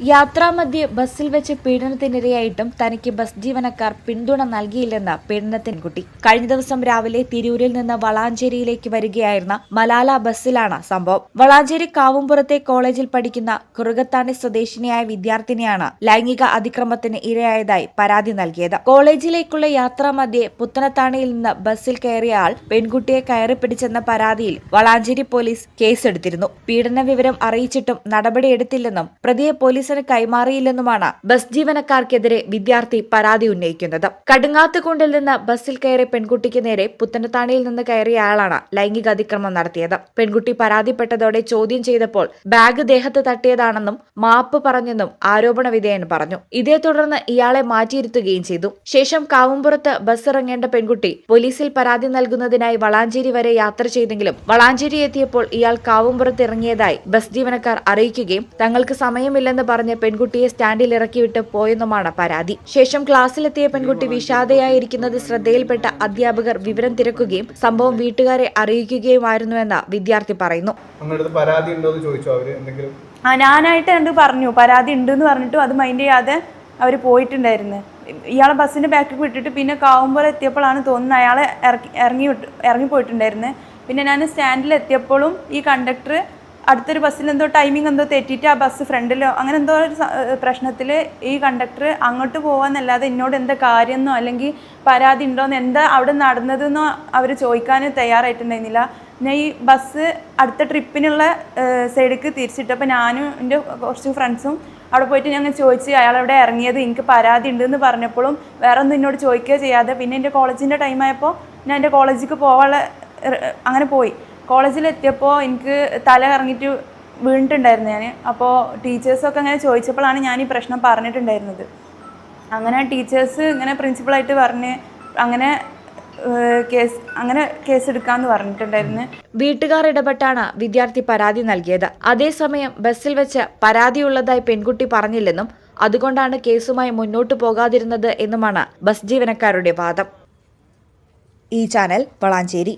യാത്രാമധ്യേ ബസ്സിൽ വെച്ച് പീഡനത്തിനിരയായിട്ടും തനിക്ക് ബസ് ജീവനക്കാർ പിന്തുണ നൽകിയില്ലെന്ന് പീഡനത്തിന് കുട്ടി കഴിഞ്ഞ ദിവസം രാവിലെ തിരൂരിൽ നിന്ന് വളാഞ്ചേരിയിലേക്ക് വരികയായിരുന്ന മലാല ബസ്സിലാണ് സംഭവം. വളാഞ്ചേരി കാവുംപുറത്തെ കോളേജിൽ പഠിക്കുന്ന കുറുകത്താണി സ്വദേശിനിയായ വിദ്യാർത്ഥിനിയാണ് ലൈംഗിക അതിക്രമത്തിന് ഇരയായതായി പരാതി നൽകിയത്. കോളേജിലേക്കുള്ള യാത്രാമധ്യേ പുത്തനത്താണിയിൽ നിന്ന് ബസ്സിൽ കയറിയ ആൾ പെൺകുട്ടിയെ കയറി പിടിച്ചെന്ന പരാതിയിൽ വളാഞ്ചേരി പോലീസ് കേസെടുത്തിരുന്നു. പീഡന വിവരം അറിയിച്ചിട്ടും നടപടിയെടുത്തില്ലെന്നും പ്രതിയെ പോലീസിന് കൈമാറിയില്ലെന്നുമാണ് ബസ് ജീവനക്കാർക്കെതിരെ വിദ്യാർത്ഥി പരാതി ഉന്നയിക്കുന്നത്. കടുങ്ങാത്തുകുണ്ടിൽ നിന്ന് ബസ്സിൽ കയറിയ പെൺകുട്ടിക്ക് നേരെ പുത്തനത്താണിയിൽ നിന്ന് കയറിയ ആളാണ് ലൈംഗിക അതിക്രമം നടത്തിയത്. പെൺകുട്ടി പരാതിപ്പെട്ടതോടെ ചോദ്യം ചെയ്തപ്പോൾ ബാഗ് ദേഹത്ത് തട്ടിയതാണെന്നും മാപ്പ് പറഞ്ഞെന്നും ആരോപണ വിധേയൻ പറഞ്ഞു. ഇതേ തുടർന്ന് ഇയാളെ മാറ്റിയിരുത്തുകയും ചെയ്തു. ശേഷം കാവുംപുറത്ത് ബസ് ഇറങ്ങേണ്ട പെൺകുട്ടി പോലീസിൽ പരാതി നൽകുന്നതിനായി വളാഞ്ചേരി വരെ യാത്ര ചെയ്തെങ്കിലും വളാഞ്ചേരി എത്തിയപ്പോൾ ഇയാൾ കാവുംപുറത്ത് ഇറങ്ങിയതായി ബസ് ജീവനക്കാർ അറിയിക്കുകയും തങ്ങൾക്ക് സമയമില്ലെന്ന് പറഞ്ഞ് പെൺകുട്ടിയെ സ്റ്റാൻഡിൽ ഇറക്കിവിട്ട് പോയെന്നുമാണ് പരാതി. ശേഷം ക്ലാസ്സിലെത്തിയ പെൺകുട്ടി വിഷാദയായിരിക്കുന്നത് ശ്രദ്ധയിൽപ്പെട്ട അധ്യാപകർ വിവരം തിരക്കുകയും സംഭവം വീട്ടുകാരെ അറിയിക്കുകയുമായിരുന്നുവെന്ന് വിദ്യാർത്ഥി പറയുന്നു. പരാതി ഉണ്ടോ എന്ന് ചോദിച്ചോ അവർ എന്തെങ്കിലും? ആ ഞാനായിട്ട് എന്ത് പറഞ്ഞു? പരാതി ഉണ്ടെന്ന് പറഞ്ഞിട്ടും അത് മൈൻഡ് ചെയ്യാതെ അവർ പോയിട്ടുണ്ടായിരുന്നു. ഇയാളെ ബസ്സിന്റെ ബാക്കിൽ വിട്ടിട്ട് പിന്നെ കാവുമ്പോൾ എത്തിയപ്പോഴാണ് തോന്നുന്നത് അയാളെ ഇറക്കി ഇറങ്ങി വിട്ട് ഇറങ്ങി പോയിട്ടുണ്ടായിരുന്നു പിന്നെ ഞാൻ സ്റ്റാൻഡിൽ എത്തിയപ്പോഴും ഈ കണ്ടക്ടർ അടുത്തൊരു ബസ്സിൽ എന്തോ ടൈമിംഗ് എന്തോ തെറ്റിയിട്ട് ആ ബസ് ഫ്രണ്ടിലോ അങ്ങനെ എന്തോ ഒരു പ്രശ്നത്തിൽ ഈ കണ്ടക്ടർ അങ്ങോട്ട് പോകാമെന്നല്ലാതെ എന്നോട് എന്താ കാര്യമെന്നോ അല്ലെങ്കിൽ പരാതി ഉണ്ടോയെന്ന് എന്താ അവിടെ നടന്നതെന്നോ അവർ ചോദിക്കാൻ തയ്യാറായിട്ടുണ്ടായിരുന്നില്ല. ഞാൻ ഈ ബസ് അടുത്ത ട്രിപ്പിനുള്ള സൈഡിലേക്ക് തിരിച്ചിട്ടപ്പോൾ ഞാനും എന്റെ കുറച്ച് ഫ്രണ്ട്സും അവിടെ പോയിട്ട് ഞങ്ങൾ ചോദിച്ച് അയാൾ അവിടെ ഇറങ്ങിയത് എനിക്ക് പരാതി ഉണ്ടെന്ന് പറഞ്ഞപ്പോഴും വേറെ ഒന്നും എന്നോട് ചോദിക്കുക ചെയ്യാതെ പിന്നെ എന്റെ കോളേജിന്റെ ടൈമായപ്പോൾ ഞാൻ എന്റെ കോളേജിലേക്ക് പോകാനുള്ള അങ്ങനെ പോയി. കോളേജിലെത്തിയപ്പോൾ എനിക്ക് തല കറങ്ങിയിട്ട് വീണിട്ടുണ്ടായിരുന്നു ഞാൻ അപ്പോൾ ടീച്ചേഴ്സൊക്കെ അങ്ങനെ ചോദിച്ചപ്പോഴാണ് ഞാൻ ഈ പ്രശ്നം പറഞ്ഞിട്ടുണ്ടായിരുന്നത്. അങ്ങനെ ടീച്ചേഴ്സ് ഇങ്ങനെ പ്രിൻസിപ്പളായിട്ട് പറഞ്ഞ് അങ്ങനെ കേസ് അങ്ങനെ കേസ് എടുക്കാമെന്ന് പറഞ്ഞിട്ടുണ്ടായിരുന്നു. വീട്ടുകാർ ഇടപെട്ടാണ് വിദ്യാർത്ഥി പരാതി നൽകിയത്. അതേസമയം ബസ്സിൽ വെച്ച് പരാതിയുള്ളതായി പെൺകുട്ടി പറഞ്ഞില്ലെന്നും അതുകൊണ്ടാണ് കേസുമായി മുന്നോട്ടു പോകാതിരുന്നത് എന്നുമാണ് ബസ് ജീവനക്കാരുടെ വാദം. ഈ ചാനൽ വളാഞ്ചേരി.